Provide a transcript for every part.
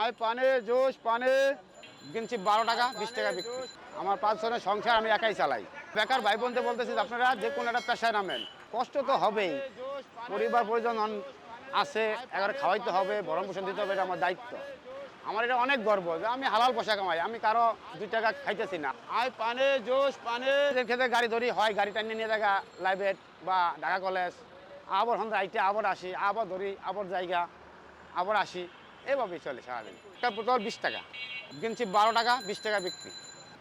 আয় পানে, জোশ পানে। কিনছি বারো টাকা, বিশ টাকা বিক্রি। আমার পাঁচ জনের সংসার আমি একাই চালাই। বেকার ভাই বোনতে বলতেছি, আপনারা যে কোনো একটা পেশায় নামেন। কষ্ট তো হবেই। পরিবার, পরিজন আছে এবার খাওয়াইতে হবে, ভরণ পোষণ দিতে হবে, এটা আমার দায়িত্ব। আমার এটা অনেক গর্ব যে আমি হালাল পয়সা কামাই আমি কারও দুই টাকা খাইতেছি না। আয় পানে, জোশ পানে। ক্ষেত্রে গাড়ি ধরি, হয় গাড়ি টানিয়ে নিয়ে জায়গা লাইব্রেট বা ঢাকা কলেজ। আবার হন রাইটে আবার আসি, আবার ধরি, আবার জায়গা, আবার আসি। এভাবেই চলে সারাদিন। একটা বোতল বিশ টাকা। কিনছি বারো টাকা, বিশ টাকা বিক্রি।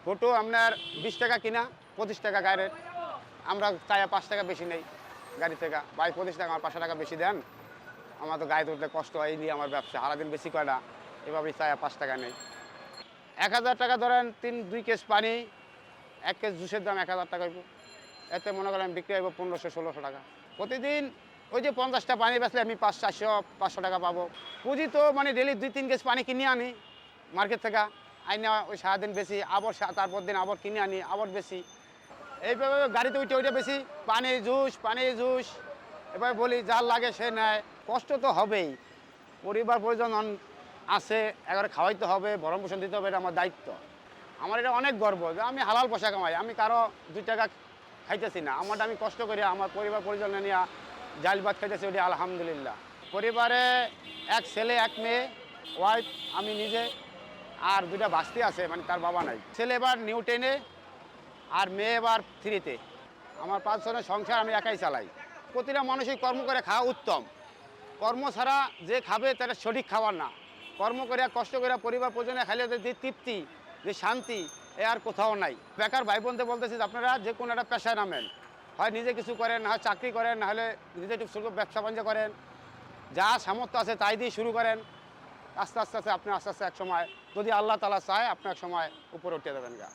ফটো আপনার বিশ টাকা কিনা, পঁচিশ টাকা গাড়ির। আমরা চাই পাঁচ টাকা বেশি নেই গাড়ি থেকে। বাই পঁচিশ টাকা, আমার পাঁচশো টাকা বেশি দেন। আমার তো গাড়ি তুলতে কষ্ট হয় নিয়ে আমার ব্যবসা। সারাদিন বেশি কয়টা এভাবেই চাই পাঁচ টাকা নেই। এক হাজার টাকা ধরেন, তিন, দুই কেস পানি, এক কেস জুসের দাম এক হাজার টাকা এতে মনে করেন বিক্রি হইব পনেরোশো, ষোলোশো টাকা। প্রতিদিন ওই যে পঞ্চাশটা পানি বেচলে আমি পাঁচ, চারশো, পাঁচশো টাকা পাবো। পুঁজি তো মানে ডেলি দুই, তিন কেস পানি কিনে আনি মার্কেট থেকে। আইনে ওই সারাদিন বেশি, আবার তারপর দিন আবার কিনে আনি, আবার বেশি। এইভাবে গাড়িতে উঠে ওইটা বেশি পানি জুস পানি জুস। এবার বলি, যার লাগে সে নেয়। কষ্ট তো হবেই। পরিবার, পরিজন আছে, একবারে খাওয়াইতে হবে, ভরণ পোষণ দিতে হবে, এটা আমার দায়িত্ব। আমার এটা অনেক গর্ব যে আমি হালাল পয়সা কামাই আমি কারও দুই টাকা খাইতেছি না। আমারটা আমি কষ্ট করি আমার পরিবার পরিজন নিয়ে জাল ভাত খাইতেছি, ওটি আলহামদুলিল্লাহ। পরিবারে এক ছেলে, এক মেয়ে ওয়াইফ আমি নিজে, আর দুটা বাস্তি আছে মানে তার বাবা নাই। ছেলে এবার নিউ টেনে আর মেয়ে এবার থ্রিতে আমার পাঁচ জনের সংসার আমি একাই চালাই। প্রতিটা মানুষই কর্ম করে খাওয়া উত্তম। কর্ম ছাড়া যে খাবে, তারা সঠিক খাবার না। কর্ম করে কষ্ট করে পরিবার পরিজনে খাইলে যে তৃপ্তি, যে শান্তি, এ আর কোথাও নাই। বেকার ভাই বোনতে বলতেছি আপনারা যে কোনো একটা পেশায় নামেন। হয় নিজে কিছু করেন, হয় চাকরি করেন না হলে নিজে একটু শুরু ব্যবসা বাণিজ্য করেন। যা সামর্থ্য আছে তাই দিয়ে শুরু করেন। আস্তে আস্তে আস্তে, আপনি আস্তে আস্তে এক সময় যদি আল্লাহ তালা চায়, আপনি এক সময় উপরে উঠে দেবেন গা।